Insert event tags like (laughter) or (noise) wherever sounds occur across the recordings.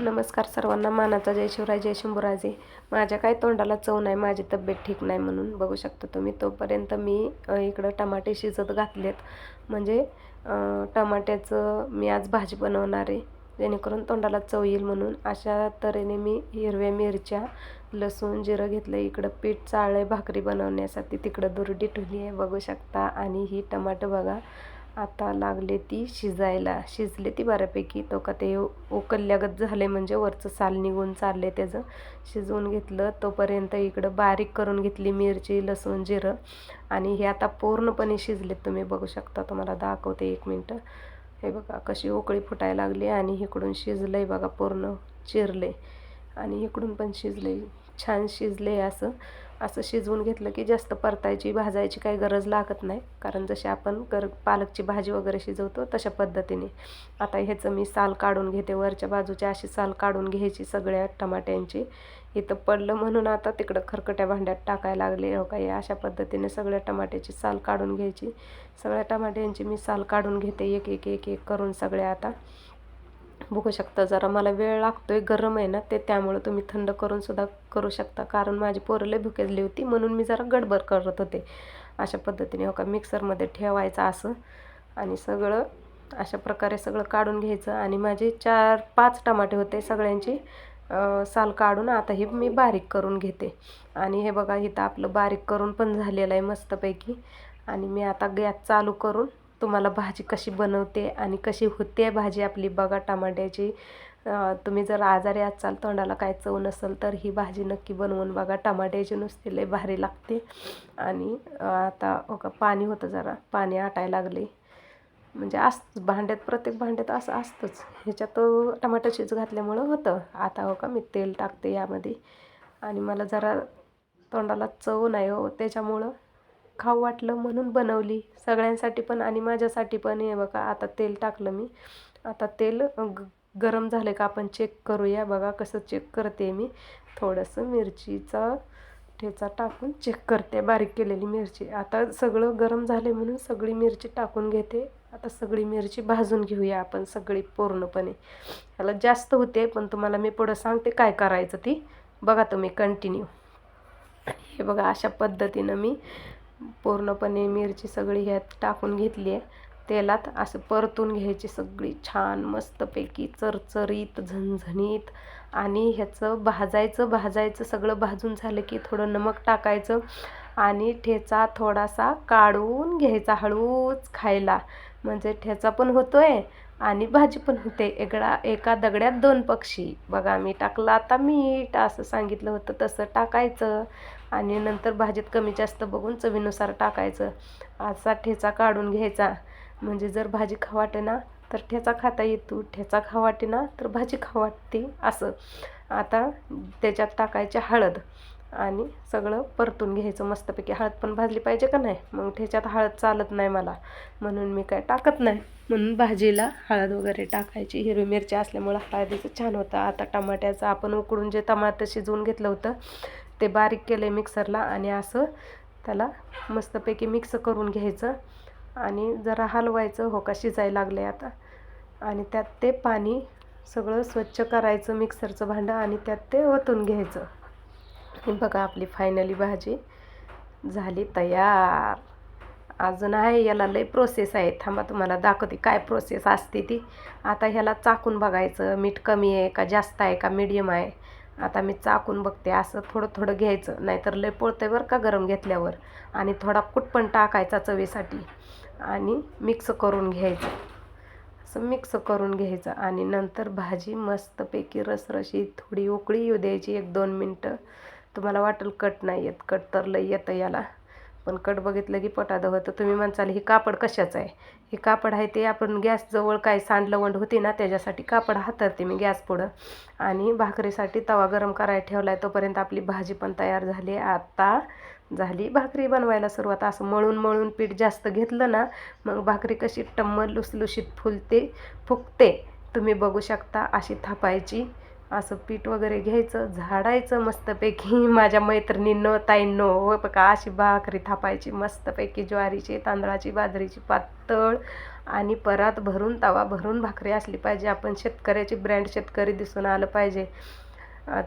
नमस्कार सर्वांना. मानाचा जय शिवराय जय शंभूराजे. माझ्या काय तोंडाला चव नाही माझी तब्येत ठीक नाही म्हणून बघू शकता तुम्ही. तोपर्यंत मी इकडं टमाटे शिजत घातलेत. म्हणजे टमाट्याचं मी आज भाजी बनवणार आहे. जेणेकरून तोंडाला चव येईल म्हणून. अशा तऱ्हेने मी हिरव्या मिरच्या लसूण जिरं घेतलं. इकडं पीठ चाळलं भाकरी बनवण्यासाठी. तिकडं दुरडी ठेवली आहे बघू शकता. आणि ही टमाटं बघा. आता लागले ती शिजायला. शिजले ती बऱ्यापैकी. तो का ते उकलल्यागत झाले म्हणजे वरचं साल निघून चालले त्याचं. शिजवून घेतलं. तोपर्यंत इकडं बारीक करून घेतली मिरची लसूण जिरं. आणि हे आता पूर्णपणे शिजलेत तुम्ही बघू शकता. तुम्हाला दाखवते एक मिनटं. हे बघा कशी उकळी फुटायला लागली आणि इकडून शिजलंय बघा पूर्ण चिरले आणि इकडून पण शिजले छान शिजले असं. असं शिजवून घेतलं की जास्त परतायची भाजायची काही गरज लागत नाही. कारण जशी आपण कर पालकची भाजी वगैरे शिजवतो तशा पद्धतीने. आता ह्याचं मी साल काढून घेते. वरच्या बाजूची अशी साल काढून घ्यायची सगळ्या टमाट्यांची. इथं पडलं म्हणून आता तिकडं खरकट्या भांड्यात टाकायला लागले. हो काही अशा पद्धतीने सगळ्या टमाट्याची साल काढून घ्यायची. सगळ्या टमाट्यांची मी साल काढून घेते. एक एक एक एक करून सगळ्या आता. बघू शकता. जरा मला वेळ लागतोय गरम आहे ना ते त्यामुळं तुम्ही थंड करून सुद्धा करू शकता. कारण माझी पोरं लय भुकेजली होती म्हणून मी जरा गडबड करत होते. अशा पद्धतीने हो का मिक्सरमध्ये ठेवायचं असं आणि सगळं अशा प्रकारे सगळं काढून घ्यायचं. आणि माझे चार पाच टमाटे होते सगळ्यांची साल काढून आता हे मी बारीक करून घेते. आणि हे बघा इथं आपलं बारीक करून पण झालेलं आहे मस्तपैकी. आणि मी आता गॅस चालू करून तुम्हाला भाजी कशी बनवते आणि कशी होते भाजी आपली बघा टमाट्याची. तुम्ही जर आजारी असाल तोंडाला काय चव नसेल तर ही भाजी नक्की बनवून बघा. टमाट्याची नुसती लय भारी लागते. आणि आता हो का पाणी होतं जरा. पाणी आटायला लागले. म्हणजे असतं भांड्यात प्रत्येक भांड्यात असं असतंच. ह्याच्यात टमाटर शिज घातल्यामुळं होतं. आता हो का मी तेल टाकते यामध्ये. आणि मला जरा तोंडाला चव नाही हो त्याच्यामुळं खाऊ वाटलं म्हणून बनवली. सगळ्यांसाठी पण आणि माझ्यासाठी पण. हे बघा आता तेल टाकलं मी. आता तेल ग गरम झालं का आपण चेक करूया. बघा कसं चेक करते मी. थोडंसं मिरचीचा ठेचा टाकून चेक करते. बारीक केलेली मिरची. आता सगळं गरम झाले म्हणून सगळी मिरची टाकून घेते. आता सगळी मिरची भाजून घेऊया आपण सगळी पूर्णपणे. ह्याला जास्त होते पण तुम्हाला मी पुढं सांगते काय करायचं ती. बघा तुम्ही कंटिन्यू हे बघा अशा पद्धतीनं मी पूर्णपणे मिरची सगळी ह्यात टाकून घेतली आहे. तेलात असं परतून घ्यायची सगळी छान मस्तपैकी चरचरीत झणझणीत आणि ह्याचं भाजायचं भाजायचं सगळं भाजून झालं की थोडं नमक टाकायचं आणि ठेचा थोडासा काढून घ्यायचा हळूच खायला. म्हणजे ठेचा पण होतोय आणि भाजी पण होते. एकडा एका दगड्यात दोन पक्षी. बघा मी टाकलं आता मीठ असं सांगितलं होतं तसं टाकायचं आणि नंतर भाजीत कमी जास्त बघून चवीनुसार टाकायचं. असा ठेचा काढून घ्यायचा. म्हणजे जर भाजी खावाटे ना तर ठेचा खाता येतो. ठेचा खावाटे ना तर भाजी खावाटते असं. आता त्याच्यात टाकायचे हळद. आणि सगळं परतून घ्यायचं मस्तपैकी. हळद पण भाजली पाहिजे का नाही? मग ठेच्यात हळद चालत नाही मला. म्हणून मी काय टाकत नाही. म्हणून भाजीला हळद वगैरे टाकायची. हिरवी मिरची असल्यामुळं हळदीचं छान होतं. आता टमाट्याचं आपण उकडून जे टमाटर शिजवून घेतलं होतं ते बारीक केलं आहे मिक्सरला आणि असं त्याला मस्तपैकी मिक्स करून घ्यायचं आणि जरा हलवायचं. हो का? शिजायला लागले आता. आणि त्यात ते पाणी सगळं स्वच्छ करायचं मिक्सरचं भांडं आणि त्यात ते ओतून घ्यायचं. बघा आपली फायनली भाजी झाली तयार. अजून आहे याला लई प्रोसेस आहे. थांबा तुम्हाला दाखवते काय प्रोसेस असते ती. आता ह्याला चाकून बघायचं मीठ कमी आहे का जास्त आहे का मीडियम आहे. आता मी चाकून बघते असं थोडं थोडं घ्यायचं. नाहीतर लय पोळतं बरं का गरम घेतल्यावर. आणि थोडा कुट पण टाकायचा चवीसाठी. आणि मिक्स करून घ्यायचं. असं मिक्स करून घ्यायचं. आणि नंतर भाजी मस्तपैकी रसरशी थोडी उकळी येऊ द्यायची एक दोन मिनटं. तुम्हाला वाटेल कट नाही येत. कट तर लई येतं याला. पण कट बघितलं की पटाद होतं. तुम्ही म्हणसाल ही कापड कशाचं आहे? हे कापड आहे ते आपण गॅसजवळ काय सांडलवंड होती ना त्याच्यासाठी कापड हातरते मी गॅस पुढं. आणि भाकरीसाठी तवा गरम करायला ठेवला आहे तोपर्यंत आपली भाजी पण तयार झाली. आता झाली भाकरी बनवायला सुरुवात. असं मळून मळून पीठ जास्त घेतलं ना मग भाकरी कशी टम्म लुसलुशीत फुलते फुगते तुम्ही बघू शकता अशी थापायची असं पीठ वगैरे घ्यायचं झाडायचं मस्तपैकी. (laughs) माझ्या मैत्रिणींनो ताईंनो हो बघा अशी भाकरी थापायची मस्तपैकी ज्वारीची तांदळाची बाजरीची पातळ आणि परात भरून तवा भरून भाकरी असली पाहिजे. आपण शेतकऱ्याची ब्रँड शेतकरी दिसून आलं पाहिजे.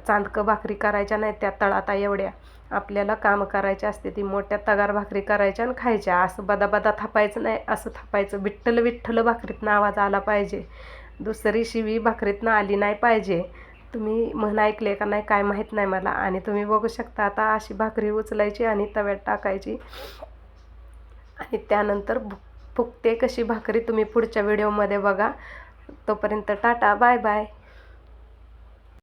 चांदकं भाकरी करायच्या नाही त्या तळाता एवढ्या. आपल्याला काम करायची असते ती मोठ्या तगार भाकरी करायच्या आणि खायच्या. असं बदा बदा थापायचं नाही असं थापायचं. विठ्ठल विठ्ठल भाकरीतनं आवाज आला पाहिजे. दुसरी शिवी भाकरीतनं आली नाही पाहिजे. तुम्ही म्हण ऐकले का नाही काय माहीत नाही मला. आणि तुम्ही बघू शकता आता अशी भाकरी उचलायची आणि तव्यात टाकायची. आणि त्यानंतर फुकते कशी भाकरी तुम्ही पुढच्या व्हिडिओमध्ये बघा. तोपर्यंत टाटा बाय बाय.